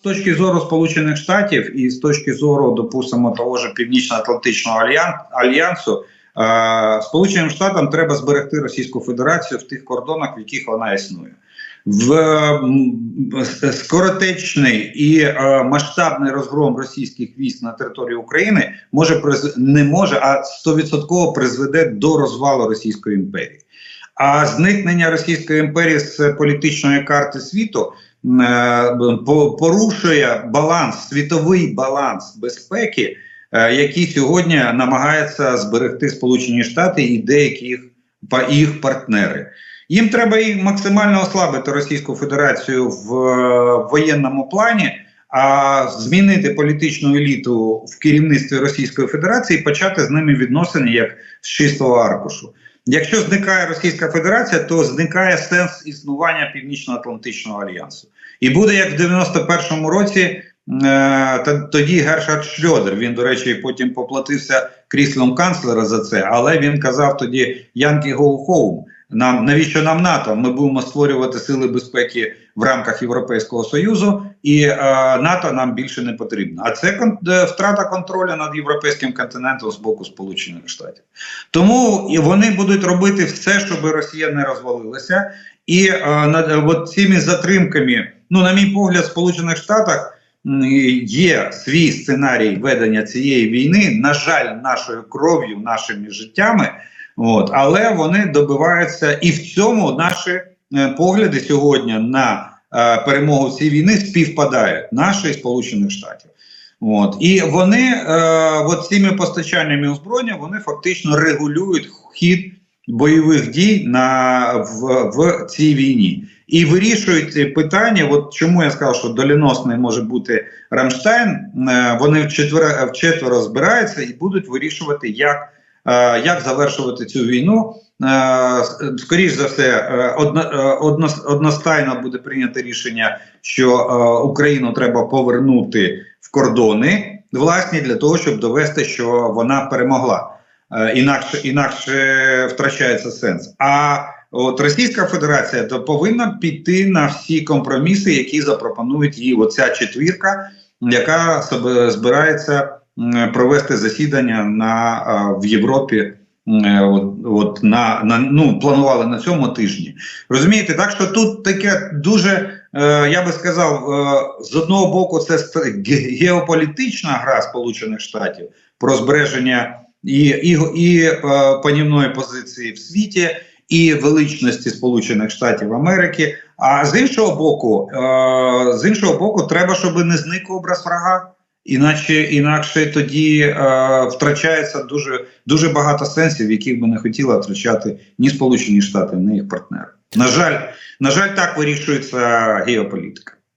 З точки зору Сполучених Штатів і з точки зору, допустимо, того ж Північно-Атлантичного альянсу, е, Сполученим Штатам треба зберегти Російську Федерацію в тих кордонах, в яких вона існує. В скоротечний і е, масштабний розгром російських військ на території України може не може, а 100% призведе до розвалу Російської імперії. А зникнення Російської імперії з політичної карти світу порушує баланс, світовий баланс безпеки, е, який сьогодні намагаються зберегти Сполучені Штати і деякі їх, їх партнери. Їм треба і максимально ослабити Російську Федерацію в е, воєнному плані, а змінити політичну еліту в керівництві Російської Федерації і почати з ними відносини як з чистого аркушу. Якщо зникає Російська Федерація, то зникає сенс існування Північно-Атлантичного альянсу. І буде як в 91-му році. е, та- Тоді Гершард Шльодер, він, до речі, потім поплатився кріслом канцлера за це, але він казав тоді Янкі Гоу Хоум, Нам навіщо нам НАТО? Ми будемо створювати сили безпеки в рамках Європейського союзу, і е, НАТО нам більше не потрібно. А це кон- е, втрата контролю над європейським континентом з боку Сполучених Штатів. Тому вони будуть робити все, щоб Росія не розвалилася. І е, над е, от цими затримками, ну на мій погляд, в Сполучених Штатах є свій сценарій ведення цієї війни. На жаль, нашою кров'ю, нашими життями. От, але вони добиваються, і в цьому наші погляди сьогодні на е, перемогу цієї війни співпадають наші і Сполучених Штатів. От і вони е, цими постачаннями озброєння вони фактично регулюють хід бойових дій на в, в цій війні і вирішують ці питання. От чому я сказав, що доліносний може бути Рамштайн. Е, вони вчетверо, вчетверо збираються і будуть вирішувати, як, е, як завершувати цю війну. Е, скоріш за все, е, одно, е, одностайно буде прийнято рішення, що е, Україну треба повернути в кордони власні для того, щоб довести, що вона перемогла. Е, інакше інакше втрачається сенс. А от Російська Федерація то повинна піти на всі компроміси, які запропонують їй оця четвірка, яка себе збирається провести засідання на е, в Європі. От, от на, на ну планували на цьому тижні. Розумієте, так що тут таке дуже е, я би сказав, е, з одного боку, це геополітична гра Сполучених Штатів про збереження і, і, і е, панівної позиції в світі, і величності Сполучених Штатів Америки. А з іншого боку, е, з іншого боку, треба, щоб не зник образ врага. Іначе інакше тоді е, втрачається дуже дуже багато сенсів, яких би не хотіла втрачати ні Сполучені Штати, ні їх партнери. На жаль, на жаль, так вирішується геополітика.